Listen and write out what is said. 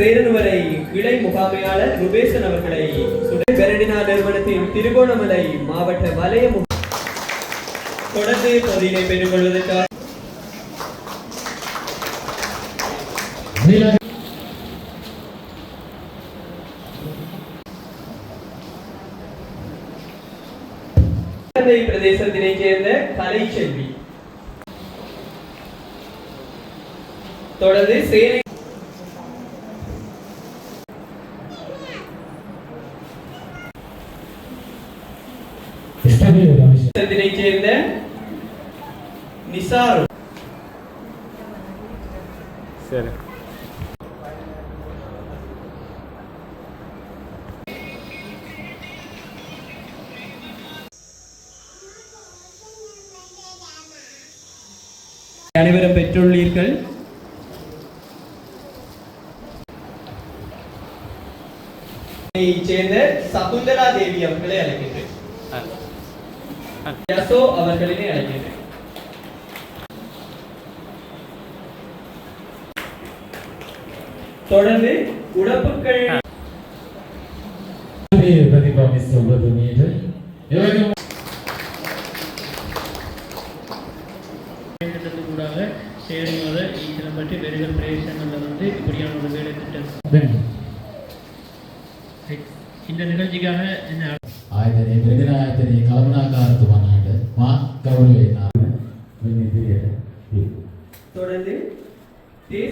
சேரனுவரை கிளை முகாமையாளர் ருபேசன் அவர்களை சுடை பெரடினா நிறுவனத்தின் திருகோணமலை மாவட்ட வலய தொடர்ந்து தொழிலை பெற்றுக் கொள்வதற்காக பிரதேசத்தினை சேர்ந்த கலைச்செல்வி. தொடர்ந்து சேனை எஸ்டபிள்யூ ரமேஷ் பிரதேசத்தினைச் சேர்ந்த நிசார் சரி அனைவரும் பெற்றுள்ளீர்கள் இதைச் சேர்ந்த சகுந்தலா தேவி அவர்களை அழைக்கின்றேன் யசோ அவர்களினை அழைக்கிறேன் தொடர்ந்து உடப்புக்கள் பிரதிபாவிசுவது மீது கூடாக சேருமாத இதில் பற்றி வெறுகள் இந்த நிகழ்ச்சிக்காக என்ன ආයතනයේ ප්‍රධාන ආයතනයේ කළමනාකාරතුමාට මා ගෞරවයෙන් ආරම්භ වෙන ඉදිරියට தொடர்ந்து தேசிய